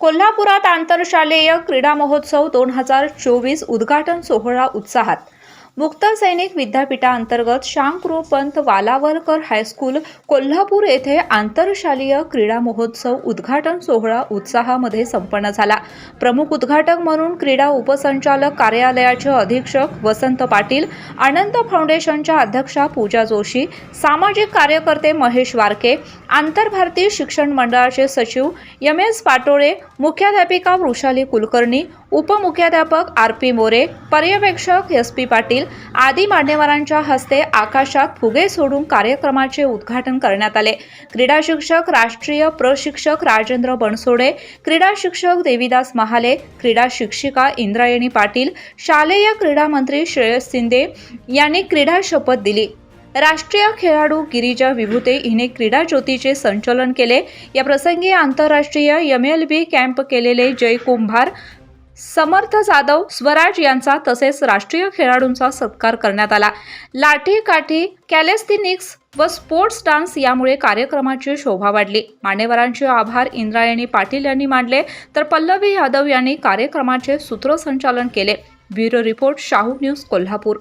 कोल्हापुरात आंतरशालेय क्रीडा महोत्सव दोन हजार चोवीस उद्घाटन सोहळा उत्साहात. मुक्त सैनिक विद्यापीठाअंतर्गत शांकृपंत वालावलकर हायस्कूल कोल्हापूर येथे आंतरशालीय क्रीडा महोत्सव उद्घाटन सोहळा उत्साहामध्ये संपन्न झाला. प्रमुख उद्घाटक म्हणून क्रीडा उपसंचालक कार्यालयाचे अधीक्षक वसंत पाटील आनंद फाउंडेशनच्या अध्यक्षा पूजा जोशी सामाजिक कार्यकर्ते महेश वारके आंतरभारतीय शिक्षण मंडळाचे सचिव एम एस पाटोळे मुख्याध्यापिका वृषाली कुलकर्णी उपमुख्याध्यापक आर पी मोरे पर्यवेक्षक एस पी पाटील आदी मान्यवरांच्या हस्ते आकाशात फुगे सोडून कार्यक्रमाचे उद्घाटन करण्यात आले. क्रीडा शिक्षक राष्ट्रीय प्रशिक्षक राजेंद्र बनसोडे क्रीडा शिक्षक देविदास महाले क्रीडा शिक्षिका इंद्रायणी पाटील शालेय क्रीडा मंत्री श्रेयस शिंदे यांनी क्रीडा शपथ दिली. राष्ट्रीय खेळाडू गिरिजा विभूते हिने क्रीडा ज्योतीचे संचलन केले. या प्रसंगी आंतरराष्ट्रीय एम एल बी कॅम्प केलेले जय कुंभार समर्थ जाधव स्वराज यांचा तसेच राष्ट्रीय खेळाडूंचा सत्कार करण्यात आला. लाठी काठी कॅलेस्थिनिक्स व स्पोर्ट्स डान्स यामुळे कार्यक्रमाची शोभा वाढली. मान्यवरांचे आभार इंद्रायणी पाटील यांनी मांडले तर पल्लवी यादव यांनी कार्यक्रमाचे सूत्रसंचालन केले. Bureau report Shahu news Kolhapur.